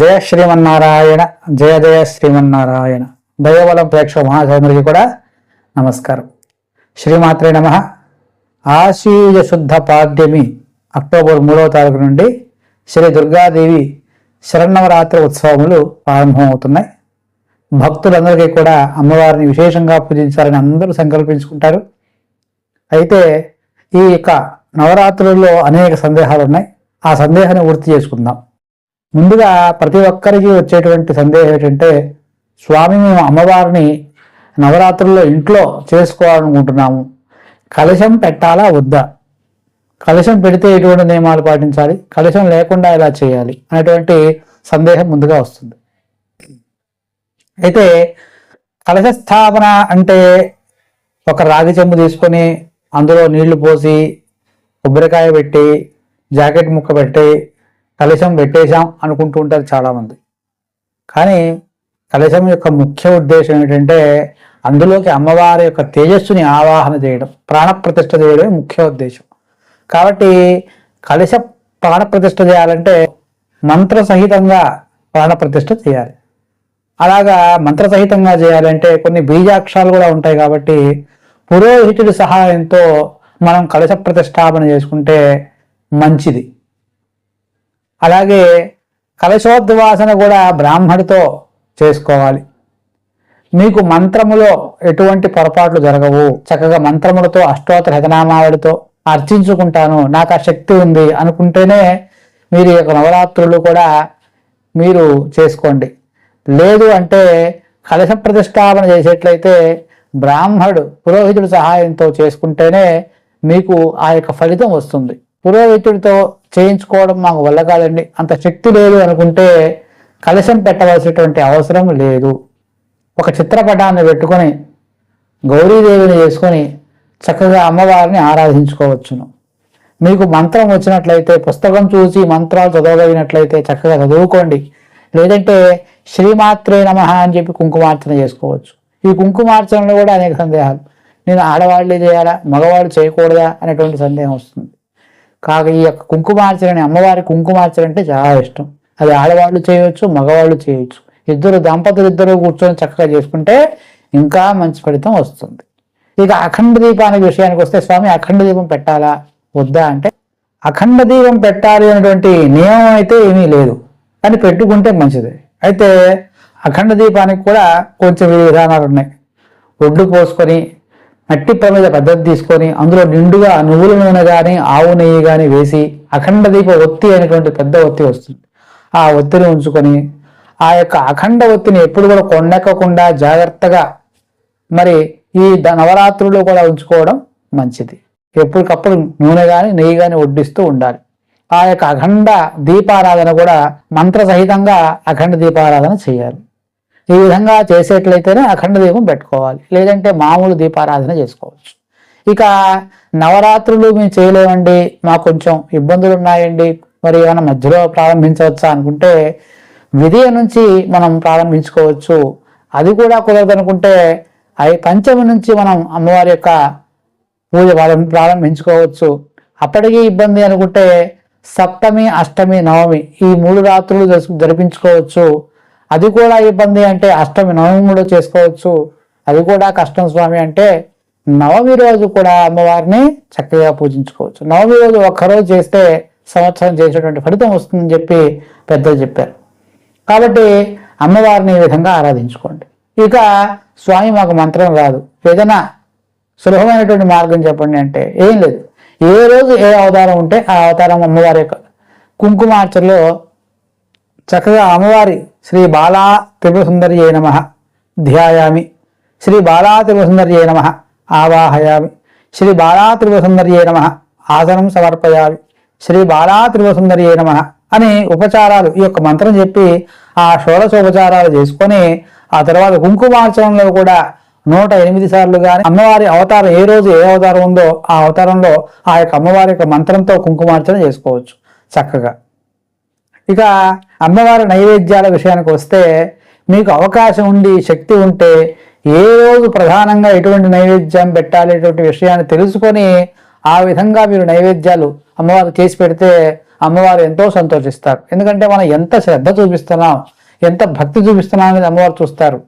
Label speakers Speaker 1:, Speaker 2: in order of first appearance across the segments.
Speaker 1: జయ శ్రీమన్నారాయణ జయ జయ శ్రీమన్నారాయణ. దయవలం ప్రేక్షక మహాసౌందరికి కూడా నమస్కారం. శ్రీమాత్రే నమ. ఆశీయ శుద్ధ పాడ్యమి అక్టోబర్ మూడవ తారీఖు నుండి శ్రీ దుర్గాదేవి శరన్నవరాత్రి ఉత్సవములు ప్రారంభమవుతున్నాయి. భక్తులందరికీ కూడా అమ్మవారిని విశేషంగా పూజించాలని అందరూ సంకల్పించుకుంటారు. అయితే ఈ యొక్క నవరాత్రుల్లో అనేక సందేహాలు ఉన్నాయి ఆ సందేహాన్ని పూర్తి చేసుకుందాం. ముందుగా ప్రతి ఒక్కరికి వచ్చేటువంటి సందేహం ఏంటంటే స్వామి మేము అమ్మవారిని నవరాత్రుల్లో ఇంట్లో చేసుకోవాలనుకుంటున్నాము. కలశం పెట్టాలా వద్దా? కలశం పెడితే ఎటువంటి నియమాలు పాటించాలి? కలశం లేకుండా ఎలా చేయాలి? అనేటువంటి సందేహం ముందుగా వస్తుంది. అయితే కలశ స్థాపన అంటే ఒక రాగి చెంబు తీసుకొని అందులో నీళ్ళు పోసి కొబ్బరికాయ పెట్టి జాకెట్ ముక్క పెట్టి కలశం పెట్టేశాం అనుకుంటూ ఉంటారు చాలామంది. కానీ కలశం యొక్క ముఖ్య ఉద్దేశం ఏంటంటే అందులోకి అమ్మవారి యొక్క తేజస్సుని ఆవాహన చేయడం ప్రాణప్రతిష్ఠ చేయడమే ముఖ్య ఉద్దేశం. కాబట్టి కలశ ప్రాణప్రతిష్ఠ చేయాలంటే మంత్రసహితంగా ప్రాణప్రతిష్ఠ చేయాలి. అలాగా మంత్రసహితంగా చేయాలంటే కొన్ని బీజాక్షరాలు కూడా ఉంటాయి కాబట్టి పురోహితుడి సహాయంతో మనం కలశ ప్రతిష్టాపన చేసుకుంటే మంచిది. అలాగే కలశోద్వాసన కూడా బ్రాహ్మడితో చేసుకోవాలి. మీకు మంత్రములో ఎటువంటి పొరపాట్లు జరగవు. చక్కగా మంత్రములతో అష్టోత్తర హతనామావళితో అర్చించుకుంటాను. నాకు ఆ శక్తి ఉంది అనుకుంటేనే మీరు ఈ యొక్క నవరాత్రులు కూడా మీరు చేసుకోండి. లేదు అంటే కలశ ప్రతిష్టాపన చేసేట్లయితే బ్రాహ్మడు పురోహితుడి సహాయంతో చేసుకుంటేనే మీకు ఆ యొక్క ఫలితం వస్తుంది. పురోహితుడితో చేయించుకోవడం మాకు వల్ల కాదండి. అంత శక్తి లేదు అనుకుంటే కలశం పెట్టవలసినటువంటి అవసరం లేదు. ఒక చిత్రపటాన్ని పెట్టుకొని గౌరీదేవిని చేసుకొని చక్కగా అమ్మవారిని ఆరాధించుకోవచ్చును. మీకు మంత్రం వచ్చినట్లయితే పుస్తకం చూసి మంత్రాలు చదవగలిగినట్లయితే చక్కగా చదువుకోండి. లేదంటే శ్రీమాత్రే నమ అని చెప్పి కుంకుమార్చన చేసుకోవచ్చు. ఈ కుంకుమార్చనలో కూడా అనేక సందేహాలు. నేను ఆడవాళ్ళే చేయాలా? మగవాళ్ళు చేయకూడదా? అనేటువంటి సందేహం వస్తుంది. కాక ఈ యొక్క కుంకుమార్చనని అమ్మవారి కుంకుమార్చన అంటే చాలా ఇష్టం. అది ఆడవాళ్ళు చేయవచ్చు మగవాళ్ళు చేయవచ్చు ఇద్దరు దంపతులు ఇద్దరు కూర్చొని చక్కగా చేసుకుంటే ఇంకా మంచి ఫలితం వస్తుంది. ఇక అఖండ దీపానికి విషయానికి వస్తే స్వామి అఖండ దీపం పెట్టాలా? వద్దా అంటే అఖండ దీపం పెట్టాలి అనేటువంటి నియమం అయితే ఏమీ లేదు. కానీ పెట్టుకుంటే మంచిది. అయితే అఖండ దీపానికి కూడా కొంచెం విధానాలు ఉన్నాయి. ఒడ్డు పోసుకొని మట్టి ప్రమిద పద్ధతి తీసుకొని అందులో నిండుగా నువ్వుల నూనె కానీ ఆవు నెయ్యి కానీ వేసి అఖండ దీప ఒత్తి అనేటువంటి పెద్ద ఒత్తి వస్తుంది. ఆ ఒత్తిని ఉంచుకొని ఆ యొక్క అఖండ ఒత్తిని ఎప్పుడు కూడా కొండెక్కకుండా జాగ్రత్తగా మరి ఈ ద- నవరాత్రుల్లో కూడా ఉంచుకోవడం మంచిది. ఎప్పటికప్పుడు నూనె కానీ నెయ్యి కానీ వడ్డిస్తూ ఉండాలి. ఆ యొక్క అఖండ దీపారాధన కూడా మంత్ర సహితంగా అఖండ దీపారాధన చేయాలి. ఈ విధంగా చేసేట్లయితేనే అఖండ దీపం పెట్టుకోవాలి. లేదంటే మామూలు దీపారాధన చేసుకోవచ్చు. ఇక నవరాత్రులు మేము చేయలేమండి. మాకు కొంచెం ఇబ్బందులు ఉన్నాయండి మరి ఏమైనా మధ్యలో ప్రారంభించవచ్చా అనుకుంటే విధియ నుంచి మనం ప్రారంభించుకోవచ్చు. అది కూడా కుదరదు అనుకుంటే అవి పంచమి నుంచి మనం అమ్మవారి యొక్క పూజ ప్రారంభించుకోవచ్చు. అప్పటికీ ఇబ్బంది అనుకుంటే సప్తమి అష్టమి నవమి ఈ మూడు రాత్రులు జరుపు- జరిపించుకోవచ్చు. అది కూడా ఇబ్బంది అంటే అష్టమి నవమిలో కూడా చేసుకోవచ్చు. అది కూడా కష్టం స్వామి అంటే నవమి రోజు కూడా అమ్మవారిని చక్కగా పూజించుకోవచ్చు. నవమి రోజు ఒక్కరోజు చేస్తే సంవత్సరం చేసేటువంటి ఫలితం వస్తుందని చెప్పి పెద్దలు చెప్పారు. కాబట్టి అమ్మవారిని ఈ విధంగా ఆరాధించుకోండి. ఇక స్వామి మాకు మంత్రం రాదు. ఏదైనా సులభమైనటువంటి మార్గం చెప్పండి అంటే ఏం లేదు. ఏ రోజు ఏ అవతారం ఉంటే ఆ అవతారం అమ్మవారి యొక్క కుంకుమార్చలో చక్కగా అమ్మవారి శ్రీ బాలా త్రిపురసుందరి నమ. ధ్యాయామి. శ్రీ బాలా త్రిపురసుందరి నమ. ఆవాహయామి. శ్రీ బాలా త్రిపురసుందరి నమ. ఆసనం సమర్పయామి. శ్రీ బాలా త్రిపురసుందరి నమ అని ఉపచారాలు ఈ యొక్క మంత్రం చెప్పి ఆ షోడశోపచారాలు చేసుకొని ఆ తర్వాత కుంకుమార్చనంలో కూడా నూట ఎనిమిది సార్లు కానీ అమ్మవారి అవతారం ఏ రోజు ఏ అవతారం ఉందో ఆ అవతారంలో ఆ యొక్క అమ్మవారి యొక్క మంత్రంతో కుంకుమార్చన చేసుకోవచ్చు చక్కగా. ఇక అమ్మవారి నైవేద్యాల విషయానికి వస్తే మీకు అవకాశం ఉండి శక్తి ఉంటే ఏ రోజు ప్రధానంగా ఎటువంటి నైవేద్యం పెట్టాలి ఎటువంటి విషయాన్ని తెలుసుకొని ఆ విధంగా మీరు నైవేద్యాలు అమ్మవారు చేసి పెడితే అమ్మవారు ఎంతో సంతోషిస్తారు. ఎందుకంటే మనం ఎంత శ్రద్ధ చూపిస్తున్నాం ఎంత భక్తి చూపిస్తున్నాం అనేది అమ్మవారు చూస్తారు.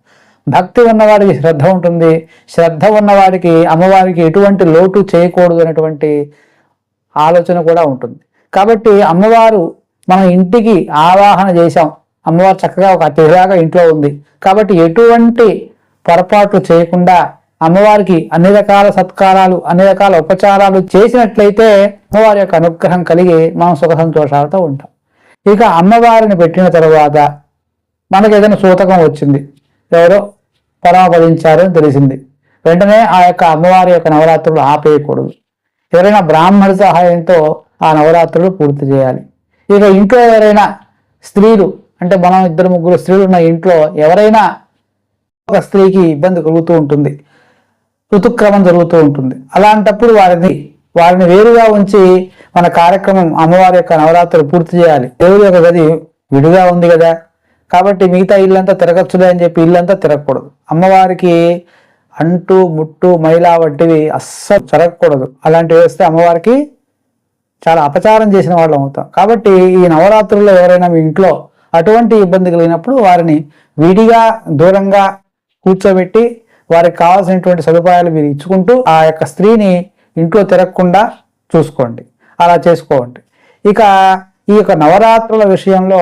Speaker 1: భక్తి ఉన్నవాడికి శ్రద్ధ ఉంటుంది. శ్రద్ధ ఉన్నవాడికి అమ్మవారికి ఎటువంటి లోటు చేయకూడదు అనేటువంటి ఆలోచన కూడా ఉంటుంది. కాబట్టి అమ్మవారు మనం ఇంటికి ఆవాహన చేశాం. అమ్మవారు చక్కగా ఒక అతిథిలాగా ఇంట్లో ఉంది. కాబట్టి ఎటువంటి పొరపాట్లు చేయకుండా అమ్మవారికి అన్ని రకాల సత్కారాలు అన్ని రకాల ఉపచారాలు చేసినట్లయితే అమ్మవారి యొక్క అనుగ్రహం కలిగి మనం సుఖ సంతోషాలతో ఉంటాం. ఇక అమ్మవారిని పెట్టిన తర్వాత మనకి ఏదైనా సూతకం వచ్చింది. ఎవరో పరమపదించారు తెలిసింది. వెంటనే ఆ యొక్క అమ్మవారి యొక్క నవరాత్రులు ఆపేయకూడదు. ఎవరైనా బ్రాహ్మణ సహాయంతో ఆ నవరాత్రులు పూర్తి చేయాలి. ఇక ఇంట్లో ఎవరైనా స్త్రీలు అంటే మనం ఇద్దరు ముగ్గురు స్త్రీలు ఉన్న ఇంట్లో ఎవరైనా ఒక స్త్రీకి ఇబ్బంది కలుగుతూ ఉంటుంది. ఋతుక్రమం జరుగుతూ ఉంటుంది. అలాంటప్పుడు వారిని వారిని వేరుగా ఉంచి మన కార్యక్రమం అమ్మవారి యొక్క నవరాత్రులు పూర్తి చేయాలి. దేవుడి యొక్క గది విడిగా ఉంది కదా. కాబట్టి మిగతా ఇల్లంతా తిరగచ్చులే అని చెప్పి ఇల్లంతా తిరగకూడదు. అమ్మవారికి అంటు ముట్టు మైలా వంటివి అస్సలు జరగకూడదు. అలాంటివి వేస్తే అమ్మవారికి చాలా అపచారం చేసిన వాళ్ళం అవుతాం. కాబట్టి ఈ నవరాత్రుల్లో ఎవరైనా మీ ఇంట్లో అటువంటి ఇబ్బంది కలిగినప్పుడు వారిని విడిగా దూరంగా కూర్చోబెట్టి వారికి కావాల్సినటువంటి సదుపాయాలు మీరు ఇచ్చుకుంటూ ఆ యొక్క స్త్రీని ఇంట్లో తిరగకుండా చూసుకోండి. అలా చేసుకోండి. ఇక ఈ యొక్క నవరాత్రుల విషయంలో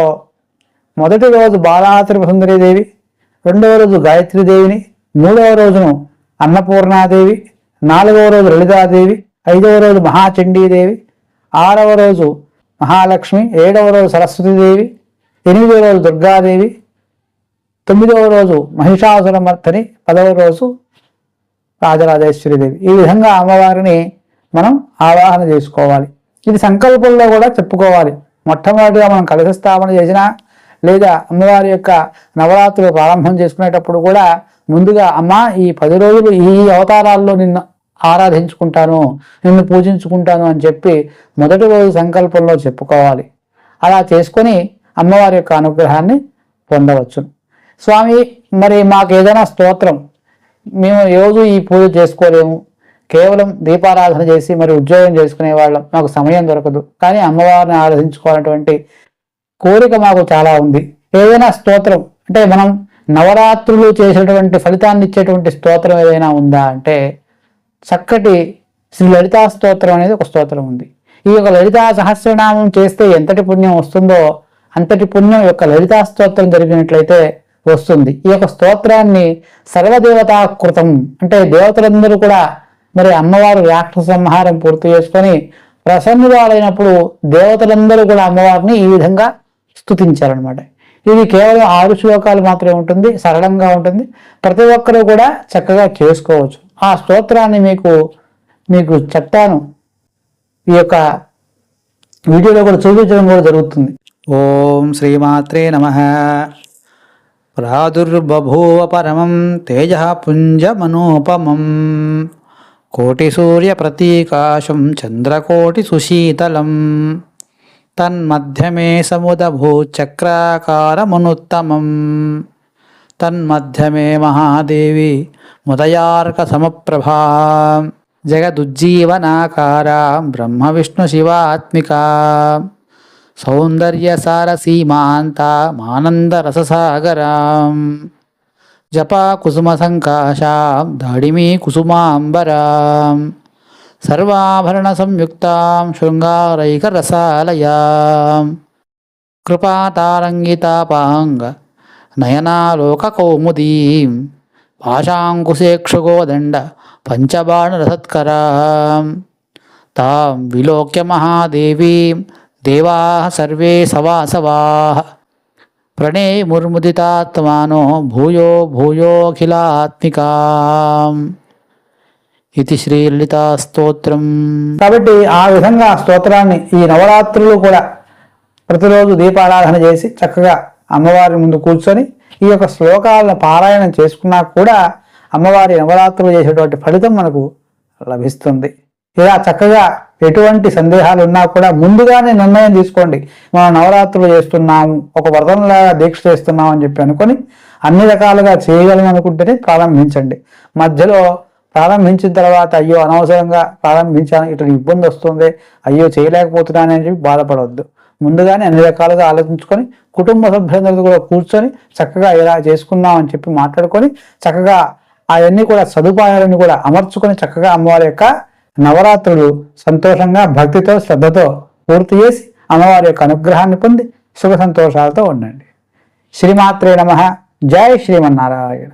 Speaker 1: మొదటి రోజు బాలాత్రిప సుందరీదేవి రెండవ రోజు గాయత్రీదేవిని మూడవ రోజును అన్నపూర్ణాదేవి నాలుగవ రోజు లలితాదేవి ఐదవ రోజు మహాచండీదేవి ఆరవ రోజు మహాలక్ష్మి ఏడవ రోజు సరస్వతీదేవి ఎనిమిదవ రోజు దుర్గాదేవి తొమ్మిదవ రోజు మహిషాసురమర్తని పదవ రోజు రాజరాజేశ్వరిదేవి. ఈ విధంగా అమ్మవారిని మనం ఆవాహన చేసుకోవాలి. ఇది సంకల్పంలో కూడా చెప్పుకోవాలి. మొట్టమొదటిగా మనం కలశ స్థాపన చేసినా లేదా అమ్మవారి యొక్క నవరాత్రులు ప్రారంభం చేసుకునేటప్పుడు కూడా ముందుగా అమ్మ ఈ పది రోజులు ఈ అవతారాల్లో నిన్న ఆరాధించుకుంటాను నిన్ను పూజించుకుంటాను అని చెప్పి మొదటి రోజు సంకల్పంలో చెప్పుకోవాలి. అలా చేసుకొని అమ్మవారి యొక్క అనుగ్రహాన్ని పొందవచ్చు. స్వామి మరి మాకు ఏదైనా స్తోత్రం? మేము రోజు ఈ పూజ చేసుకోలేము. కేవలం దీపారాధన చేసి మరి ఉద్యోగం చేసుకునే వాళ్ళం. మాకు సమయం దొరకదు. కానీ అమ్మవారిని ఆరాధించుకోవాలన్నటువంటి కోరిక మాకు చాలా ఉంది. ఏదైనా స్తోత్రం? అంటే మనం నవరాత్రులు చేసేటువంటి ఫలితాన్ని ఇచ్చేటువంటి స్తోత్రం ఏదైనా ఉందా అంటే చక్కటి శ్రీ లలితా స్తోత్రం అనేది ఒక స్తోత్రం ఉంది. ఈ యొక్క లలితా సహస్రనామం చేస్తే ఎంతటి పుణ్యం వస్తుందో అంతటి పుణ్యం యొక్క లలితా స్తోత్రం జరిగినట్లయితే వస్తుంది. ఈ యొక్క స్తోత్రాన్ని సర్వదేవతాకృతం అంటే దేవతలందరూ కూడా మరి అమ్మవారు రాక్షస సంహారం పూర్తి చేసుకొని ప్రసన్నురాలైనప్పుడు దేవతలందరూ కూడా అమ్మవారిని ఈ విధంగా స్తుతించారనమాట ఇది కేవలం ఆరు శ్లోకాలు మాత్రమే ఉంటుంది సరళంగా ఉంటుంది. ప్రతి ఒక్కరూ కూడా చక్కగా చేసుకోవచ్చు. ఆ స్తోత్రాన్ని మీకు మీకు చెప్తాను. ఈ యొక్క వీడియోలో కూడా చూపించడం కూడా జరుగుతుంది. ఓం శ్రీమాత్రే నమ. ప్రాదుర్బభూవ పరమం తేజ పుంజమనోపమం. ప్రతీకాశం చంద్రకోటి సుశీతలం. తన్మధ్యమే సముదభూచక్రాకారమనుత్తమం. తన్మధ్యమే మహాదేవి ముదయార్క సమప్రభా జగదుజ్జీవనాకారా బ్రహ్మ విష్ణు శివాత్మికా సౌందర్యసారసీమాంత మానందరససాగరాం జపా కుసుమ సంకాశాం దాడిమీ కుసుమాంబరాం సర్వాభరణ సంయుక్తాం శృంగారైకరసాలయాం కృపాతారంగితాపాంగ నయనాలోకకౌముదీం పాశాంకుశేక్షుగోదండ పంచబాణరసత్కరాం తాం విలోక్య మహాదేవీం దేవా సర్వే సవాసవా ప్రణే ముర్ముదితాత్మానో భూయో భూయోఖిలాత్మికా ఇది శ్రీలలితా స్తోత్రం కాబట్టి ఆ విధంగా స్తోత్రాన్ని ఈ నవరాత్రులు కూడా ప్రతిరోజు దీపారాధన చేసి చక్కగా అమ్మవారి ముందు కూర్చొని ఈ యొక్క శ్లోకాలను పారాయణం చేసుకున్నా కూడా అమ్మవారి నవరాత్రులు చేసేటువంటి ఫలితం మనకు లభిస్తుంది. ఇలా చక్కగా ఎటువంటి సందేహాలు ఉన్నా కూడా ముందుగానే నిర్ణయం తీసుకోండి. మనం నవరాత్రులు చేస్తున్నాము ఒక వ్రతంలాగా దీక్ష చేస్తున్నాం అని చెప్పి అనుకొని అన్ని రకాలుగా చేయగలం అనుకుంటేనే ప్రారంభించండి. మధ్యలో ప్రారంభించిన తర్వాత అయ్యో అనవసరంగా ప్రారంభించాను ఇటు ఇబ్బంది వస్తుంది అయ్యో చేయలేకపోతున్నానని అని చెప్పి బాధపడవద్దు. ముందుగానే అన్ని రకాలుగా ఆలోచించుకొని కుటుంబ సభ్యులందరితో కూడా కూర్చొని చక్కగా ఇలా చేసుకుందాం అని చెప్పి మాట్లాడుకొని చక్కగా అవన్నీ కూడా సదుపాయాలను కూడా అమర్చుకొని చక్కగా అమ్మవారి యొక్క నవరాత్రులు సంతోషంగా భక్తితో శ్రద్ధతో పూర్తి చేసి అమ్మవారి యొక్క అనుగ్రహాన్ని పొంది సుఖ సంతోషాలతో ఉండండి. శ్రీమాత్రే నమ. జై శ్రీమన్నారాయణ.